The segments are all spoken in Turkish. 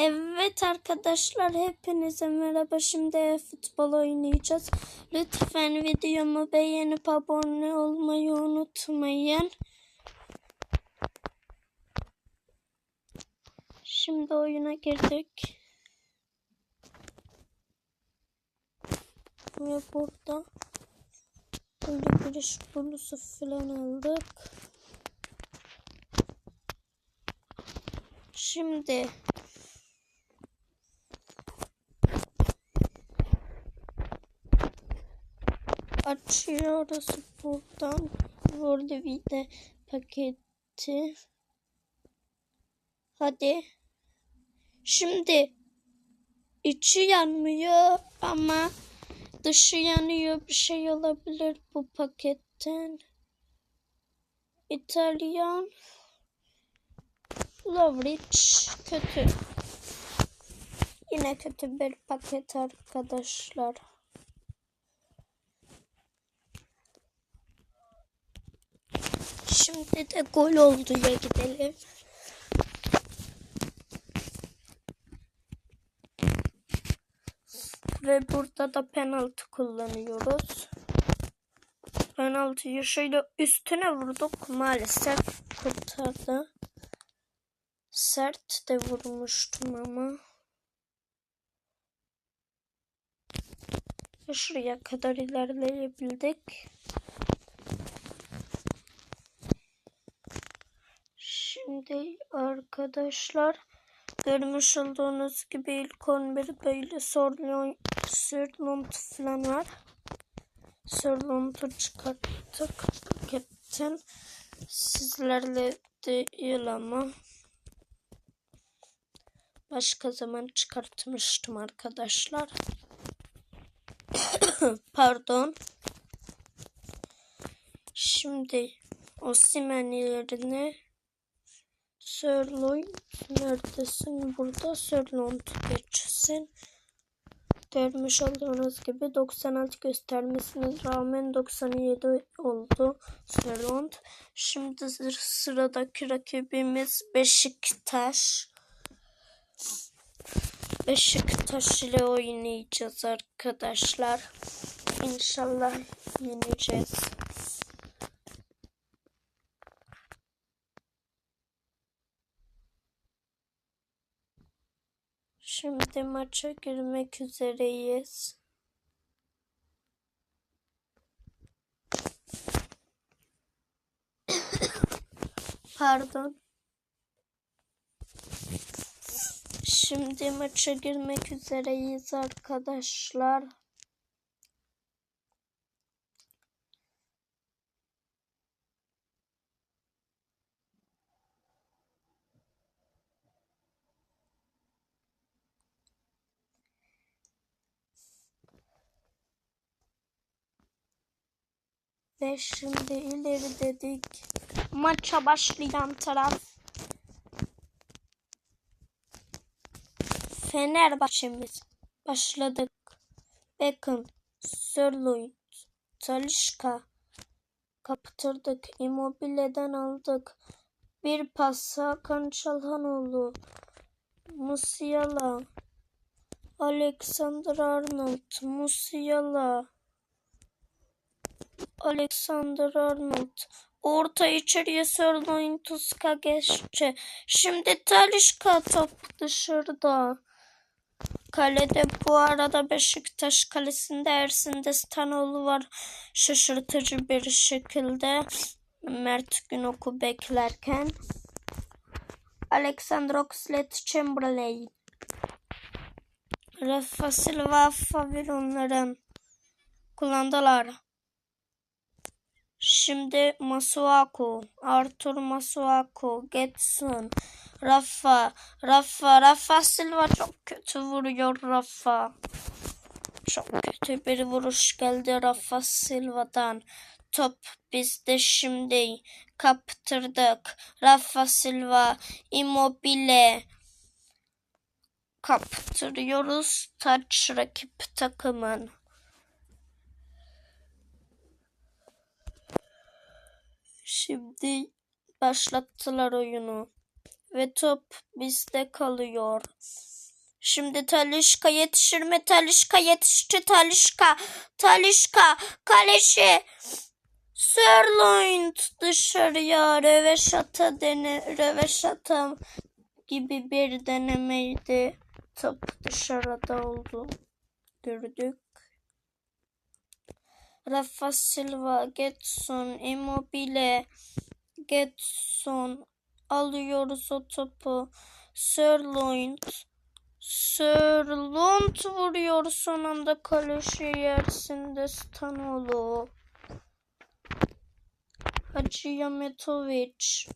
Evet arkadaşlar hepinize merhaba. Şimdi futbol oynayacağız. Lütfen videomu beğenip abone olmayı unutmayın. Şimdi oyuna girdik. Ve burada böyle giriş bonusu falan aldık. Şimdi açıyoruz buradan Vordivide paketi. Hadi. Şimdi içi yanmıyor ama dışı yanıyor. Bir şey olabilir bu paketten. İtalyan Lovrich kötü. Yine kötü bir paket arkadaşlar. Şimdi de gol olduya gidelim. Ve burada da penaltı kullanıyoruz. Penaltıyı şöyle üstüne vurduk. Maalesef kurtardı. Sert de vurmuştum ama. Şuraya kadar ilerleyebildik. Şimdi arkadaşlar görmüş olduğunuz gibi ilk 11 böyle Sorlon, Sörlont falan var. Sörlont'u çıkarttık paketten. Sizlerle değil ama başka zaman çıkartmıştım arkadaşlar. Pardon. Şimdi Osimen yerine Sörloin neredesin? Burada Sörlont geçsin. Görmüş olduğunuz gibi 96 göstermesine rağmen 97 oldu Sörlont. Şimdi sıradaki rakibimiz Beşiktaş. Beşiktaş ile oynayacağız arkadaşlar. İnşallah yeneceğiz. Şimdi maça girmek üzereyiz. Pardon. Şimdi maça girmek üzereyiz arkadaşlar. Ve şimdi ileri dedik. Maça başlayan taraf Fenerbahçe'miz. Başladık. Beckham, Sörloin, Talişka. Kaptırdık. Immobile'den aldık. Bir pas Hakan Çalhanoğlu. Musiala. Alexander Arnold. Musiala. Alexander Arnold. Orta içeriye Sörloin Tuska geçti. Şimdi Talişka top dışarıda. Kalede bu arada Beşiktaş kalesinde Ersin Destanoğlu var. Şaşırtıcı bir şekilde Mert Günok'u beklerken. Alexander Oxlade-Chamberlain. Rafa Silva favori onların kullandılar. Şimdi Masuaku, Arthur Masuaku, Getson, Rafa, Rafa, Rafa Silva çok kötü vuruyor Rafa. Çok kötü bir vuruş geldi Rafa Silva'dan. Top bizde şimdi kaptırdık. Rafa Silva, Immobile kaptırıyoruz. Taç rakip takımın. Şimdi başlattılar oyunu. Ve top bizde kalıyor. Şimdi Talişka yetişir mi? Talişka yetişti. Talişka. Talişka. Kaleci. Sörloin dışarıya röveşata dene röveşata gibi bir denemeydi. Top dışarıda oldu. Gördük. Rafa Silva, Getson, Immobile, Getson alıyoruz o topu. Sörloin Sörlund vuruyor son anda kaleci yersinde Stanolu. Hacıyametovic,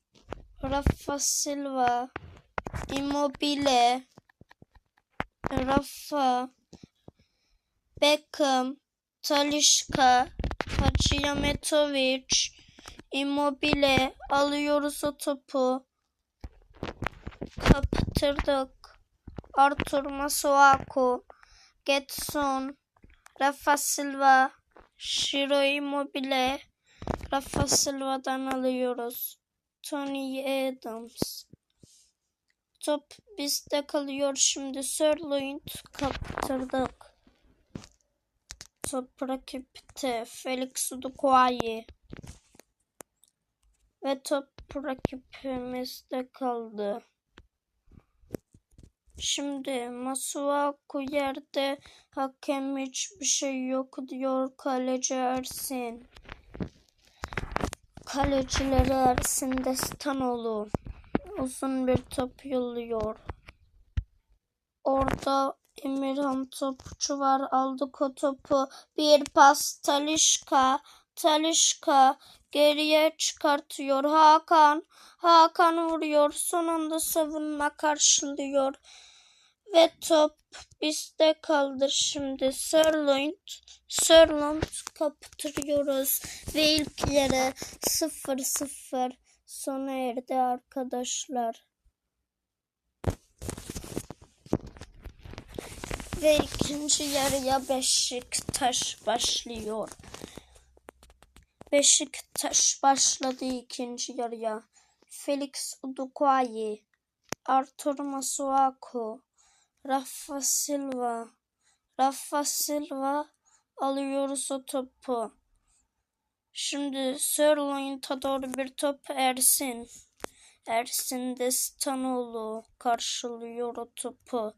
Rafa Silva, Immobile, Rafa, Beckham, Talişka, Hacıyametovic, Immobile alıyoruz o topu. Kaptırdık. Artur Masuaku, Getson, Rafa Silva, Shiro Immobile, Rafa Silva'dan alıyoruz. Tony Adams. Top bizde kalıyor şimdi. Sörloin kaptırdık. Rakipte. Felix Udukuayi. Ve top rakibimizde kaldı. Şimdi Masuaku yerde hakem hiçbir şey yok diyor kaleci Ersin. Kalecileri Ersin Destanoğlu uzun bir top yolluyor. Orada Emirhan topçu var. Aldık o topu. Bir pas Talişka. Talişka geriye çıkartıyor. Hakan. Hakan vuruyor. Son anda savunma karşılıyor. Ve top bizde kaldı şimdi. Sörlund. Sörlund kaptırıyoruz. Ve ilk yere 0-0 sona erdi arkadaşlar. Ve ikinci yarıya Beşiktaş başlıyor. Beşiktaş başladı ikinci yarıya. Felix Udukuayi, Artur Masuaku, Rafa Silva, Rafa Silva alıyoruz o topu. Şimdi Sörloin'ta doğru bir top Ersin. Ersin Destanoğlu karşılıyor o topu.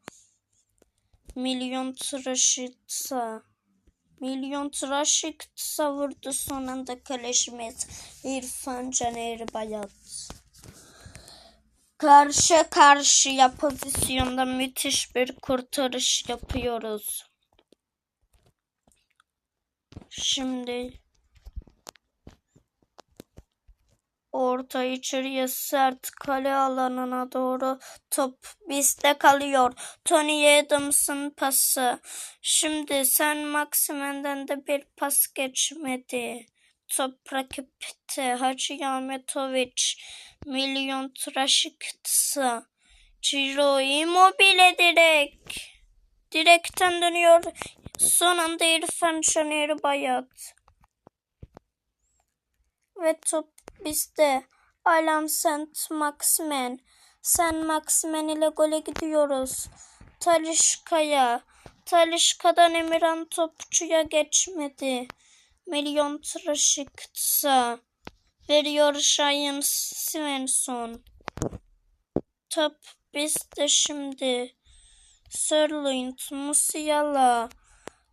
Milyon Tıraşitsa. Milyon Tıraşitsa vurdu son anda kalecimiz İrfan Caner Bayat. Karşı karşıya pozisyonda müthiş bir kurtarış yapıyoruz. Şimdi orta içeriye sert kale alanına doğru top bizde kalıyor. Tony Adams'ın pası. Şimdi sen Maximen'den de bir pas geçmedi. Top rakipte Hacı Ahmetovic, Milyon Traşiktısı, Ciro Immobile direkt. Direkten dönüyor. Son anda İrfan Şaner Bayat. Ve top bizde. Alam Saint Maximen. Sen Maximen ile gole gidiyoruz. Talişka'ya. Talişka'dan Emirhan topçuya geçmedi. Milyon Tıraşıksa. Veriyor Şahin Svensson. Top bizde şimdi. Sörlund, Musiala.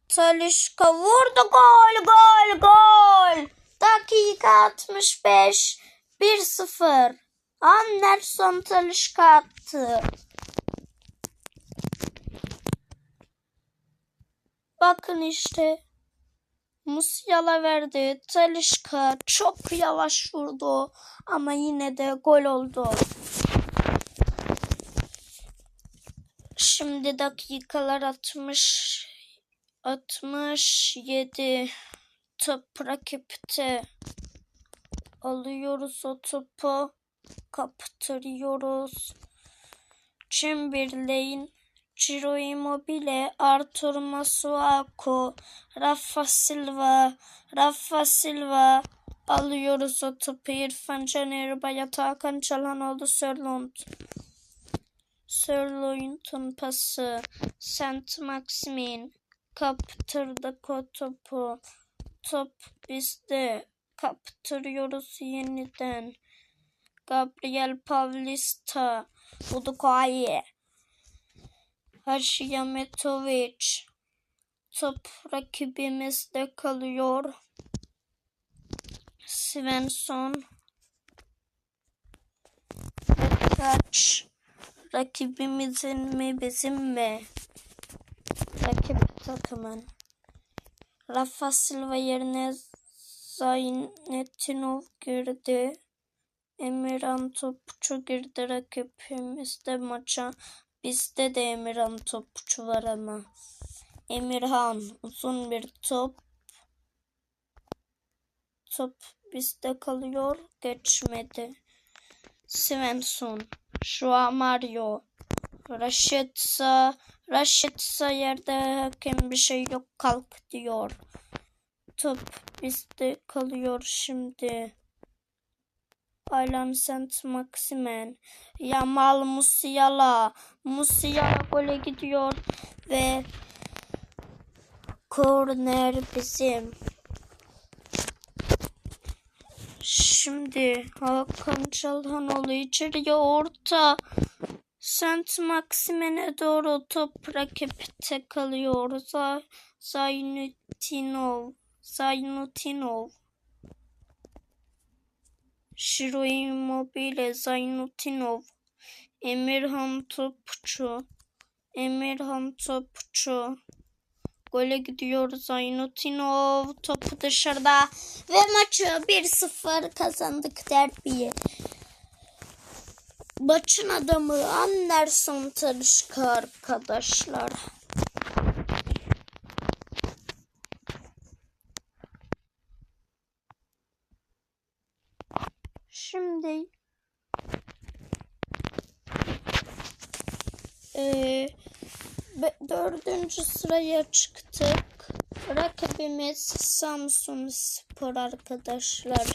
Talişka vurdu gol gol gol. Dakika 65. 1-0. Anderson Talişka attı. Bakın işte. Musiala verdi. Talişka çok yavaş vurdu. Ama yine de gol oldu. Şimdi dakikalar 60 67 top rakipte alıyoruz o topu kaptırıyoruz Chamberlain Ciro Immobile Artur Masuaku Rafa Silva Rafa Silva Alıyoruz o topu. İrfan Caner Bayat Hakan Çalhanoğlu Sörlund. Sörlund'un pası. Saint Maximin. Kaptırdık o topu. Top bizde. Kaptırıyoruz yeniden. Gabriel Pavlista. Udukaye. Haşiyametovic. Top rakibimizde kalıyor. Svensson. Kaç. Rakibimizin mi bizim mi? Rakip takımın. Rafa Silva yerine Zaynetinov girdi. Emirhan Topçu girdi rakibimizde maça. Bizde de Emirhan Topçu var ama. Emirhan uzun bir top. Top bizde kalıyor. Geçmedi. Svensson. An Mario. Raşitsa. Raşitsa yerde hakem bir şey yok kalk diyor. Top bizde kalıyor şimdi. Aylan Saint Maximen. Yamal Musiala. Musiala gole gidiyor ve korner bizim. Şimdi Hakan Çalhanoğlu içeriye orta. Saint Maximen'e doğru top rakipte kalıyor. Zaynutinov. Zaynutinov. Şiro Immobile, Zaynutinov. Emirhan Topçu. Emirhan Topçu. Gole gidiyor Zaynutinov. Topu dışarıda. Ve maçı 1-0 kazandık derbiyi. Maçın adamı Anderson Talişka arkadaşlar. Şimdi be- dördüncü sıraya çıktık. Rakibimiz Samsun Spor arkadaşlar.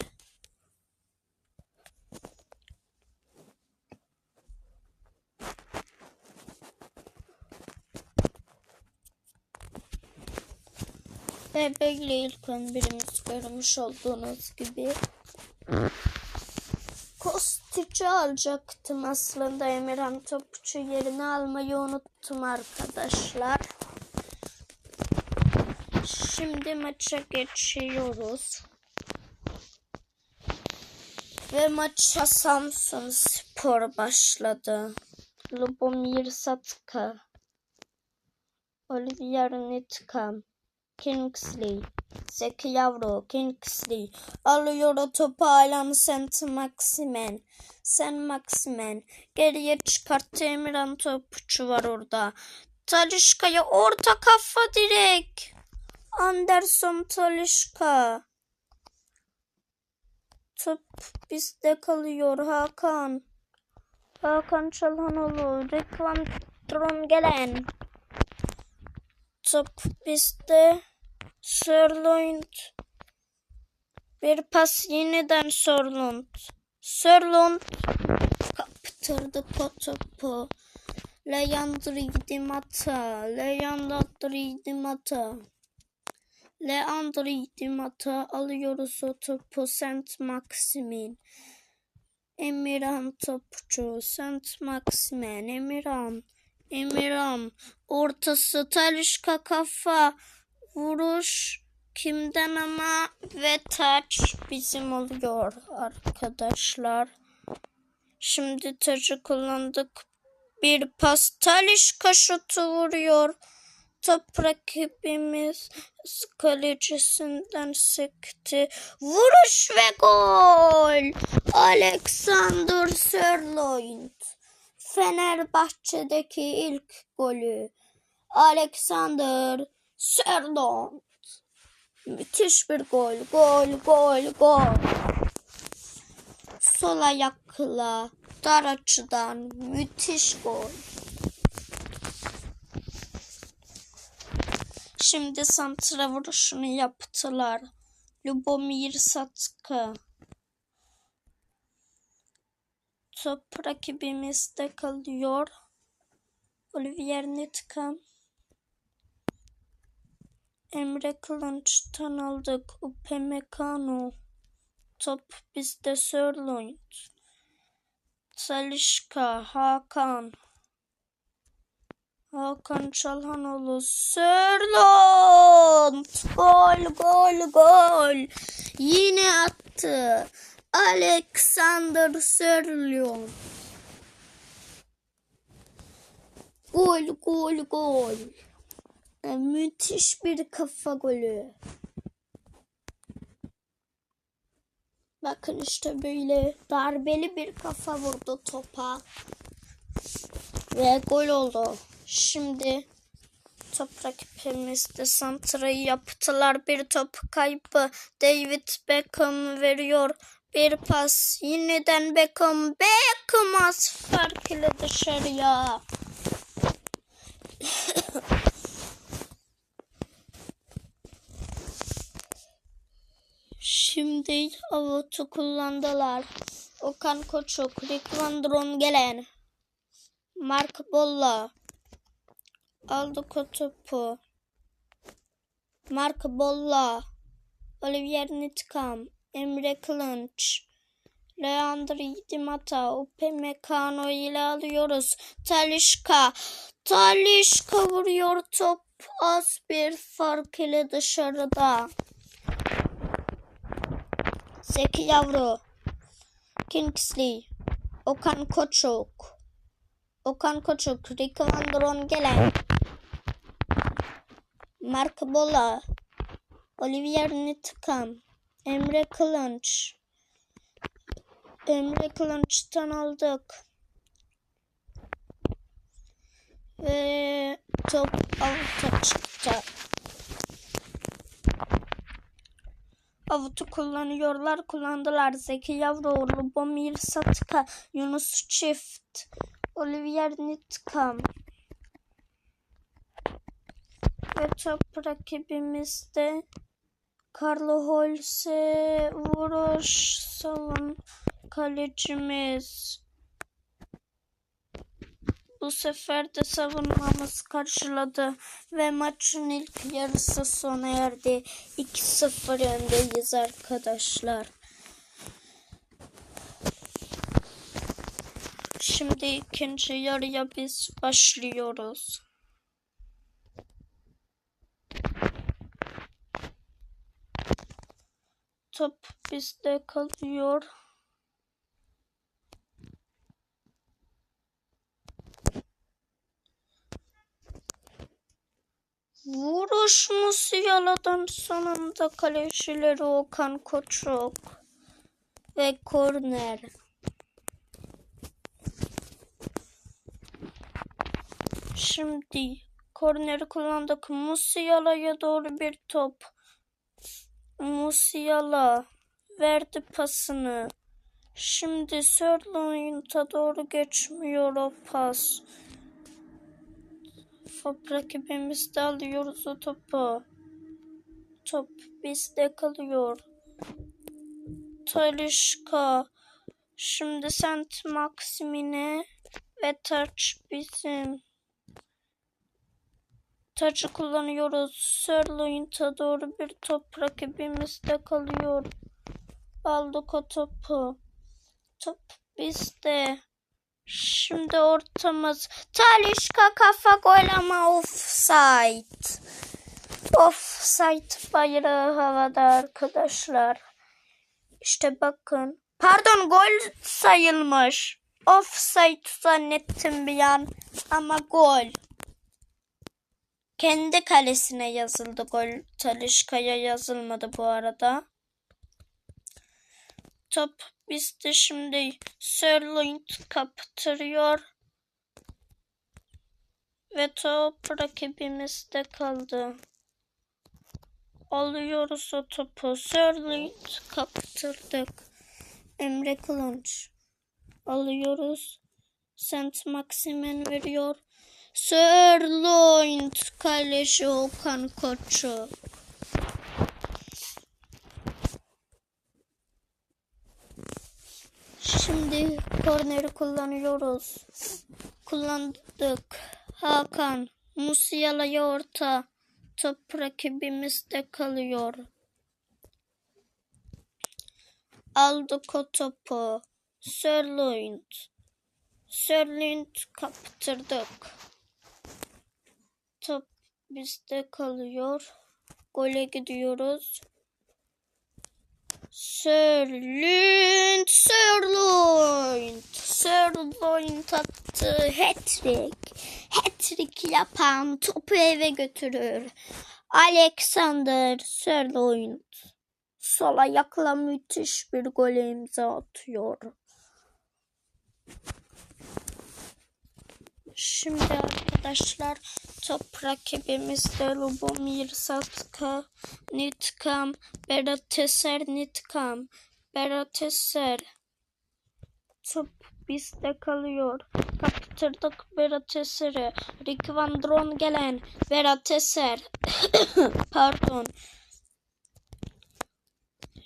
Ve böyle ilk 11'imiz görmüş olduğunuz gibi. Kostiç'i alacaktım aslında Emirhan Topçu yerini almayı unuttum arkadaşlar. Şimdi maça geçiyoruz. Ve maça Samsun Spor başladı. Lubomir Satka. Olivier Nitka. Kingsley. Zeki Yavru. Kingsley. Alıyor topu Alan Saint Maximen. Saint Maximen. Geriye çıkarttı Emirhan topçu var orada. Talişka'ya orta kafa direkt. Anderson Talişka. Top bizde kalıyor Hakan. Hakan Çalhanoğlu. Reklam Tron gelen. Top bizde. Sörlund. Bir pas yeniden Sörlund. Sörlund kaptırdı o topu. Leandro Di Mata. Leandro Di Mata. Leandro Di Mata alıyoruz o topu Saint Maximin. Emirhan topçu. Saint Maximin. Emirhan. Emirhan. Ortası Talişka kafa. Vuruş kimden ama ve taç bizim oluyor arkadaşlar. Şimdi tacı kullandık. Bir pas Talişka şutu vuruyor. Top rakibimiz kalecisinden sekti. Vuruş ve gol. Alexander Sörloin. Fenerbahçe'deki ilk golü. Alexander Sörloin. Müthiş bir gol. Gol, gol, gol. Sol ayakla dar açıdan müthiş gol. Şimdi santra vuruşunu yaptılar. Lubomir Satka. Top rakibimizde kalıyor. Olivier Nitka. Emre Kılınç'tan aldık. Upamecano. Top bizde Sörloin. Salişka, Hakan. Hakan Çalhanoğlu. Sörlon. Gol, gol, gol. Yine attı. Alexander Sörlon. Gol, gol, gol. E, Müthiş bir kafa golü. Bakın işte böyle darbeli bir kafa vurdu topa. Ve gol oldu. Şimdi top rakibimizde santrayı yaptılar. Bir top kaybı. David Beckham veriyor. Bir pas. Yeniden Beckham. Beckham az fark ile dışarıya. Şimdi avutu kullandılar. Okan Koçuk, Rick Van Drongelen, Mark Bolla, aldık o topu. Mark Bolla, Olivier Nitkam, Emre Kılınç, Leandro Dimata, Upamecano ile alıyoruz. Talişka, Talişka vuruyor. Top az bir fark ile dışarıda. Zeki Yavru, Kingsley, Okan Koçuk, Okan Koçuk, Rick Van Drongelen, Mark Bola, Olivier Nitkam, Emre Kılınç, Emre Kılınç'tan aldık. Ve top avuta çıktı. Avutu kullanıyorlar, kullandılar. Zeki Yavru, Lubomir Satka, Yunus Çift, Olivier Nitkam. Ve top rakibimizde Carlo Holse, vuruş, salın kalecimiz. Bu sefer de savunmamız karşıladı ve maçın ilk yarısı sona erdi. 2-0 öndeyiz arkadaşlar. Şimdi ikinci yarıya biz başlıyoruz. Top bizde kalıyor. Vuruş Musiala'dan sonunda kalecileri Okan Koçuk ve korner. Şimdi korneri kullandık. Musiala'ya doğru bir top. Musiala verdi pasını. Şimdi Sörloin'ta doğru geçmiyor o pas. Top rakibimizde alıyoruz o topu. Top bizde kalıyor. Talişka. Şimdi Saint Maximine ve taç bizim. Taçı kullanıyoruz. Sörloin'ta doğru bir top rakibimizde kalıyor. Aldık o topu. Top bizde. Şimdi ortamız. Talişka kafa gol ama offside. Offside bayrağı havada arkadaşlar. İşte bakın. Pardon gol sayılmış. Offside zannettim bir an. Ama gol. Kendi kalesine yazıldı gol. Talişka'ya yazılmadı bu arada. Top bizde şimdi Sörloin kaptırıyor. Ve top rakibimizde kaldı. Alıyoruz o topu. Sörloin kaptırdık. Emre Kılınç. Alıyoruz. Saint Maximen veriyor. Sirloint kaleci Okan Koçu. Şimdi korneri kullanıyoruz. Kullandık. Hakan. Musiala'ya orta. Top rakibimizde kalıyor. Aldık o topu. Sirloint. Sirloint kaptırdık. Top bizde kalıyor. Gole gidiyoruz. Sörlünd, Sörlünd. Sörlünd attı. Hat-trick. Hat-trick yapan topu eve götürür. Alexander Sörlünd. Sol ayakla müthiş bir gole imza atıyor. Şimdi arkadaşlar top rakibimizde Lubomir Satka, Nitkam, Berateser Nitkam, Berateser. Top bizde kalıyor. Kaptırdık Berateser'i. Rick Van Dron gelen Berateser. Pardon.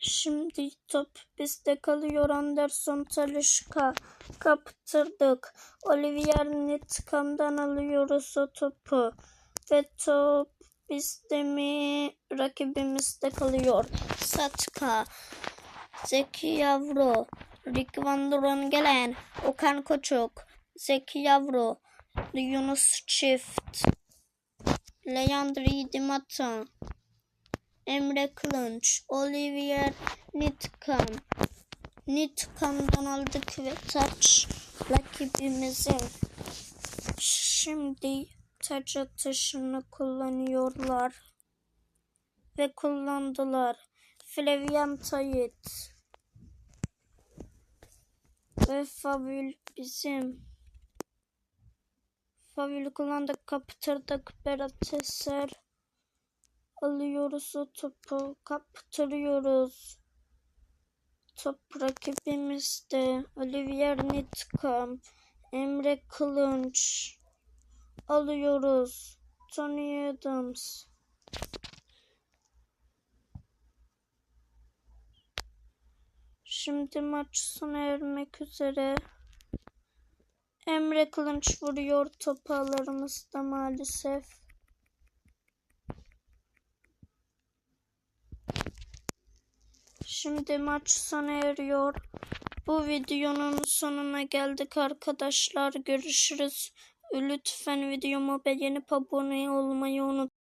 Şimdi top bizde kalıyor. Anderson Talişka kaptırdık. Olivier Nitkam'dan alıyoruz o topu. Ve top bizde mi? Rakibimizde kalıyor. Satka. Zeki Yavru. Rick Van Doren gelen. Okan Koçuk. Zeki Yavru. Yunus Çift. Leandri Dimata. Emre Kılınç, Olivier Nitkam. Nitkam'dan aldık ve taç rakibimizi. Şimdi taç atışını kullanıyorlar. Ve kullandılar. Flavian Tayit. Ve Fabül bizim. Fabül'ü kullandık, kaptırdık. Berat Eser. Alıyoruz o topu, kaptırıyoruz. Top rakibimizde. Olivier Nitkam, Emre Kılınç. Alıyoruz. Tony Adams. Şimdi maç sona ermek üzere. Emre Kılınç vuruyor topu maalesef. Şimdi maç sona eriyor. Bu videonun sonuna geldik arkadaşlar. Görüşürüz. Lütfen videomu beğenip abone olmayı unutmayın.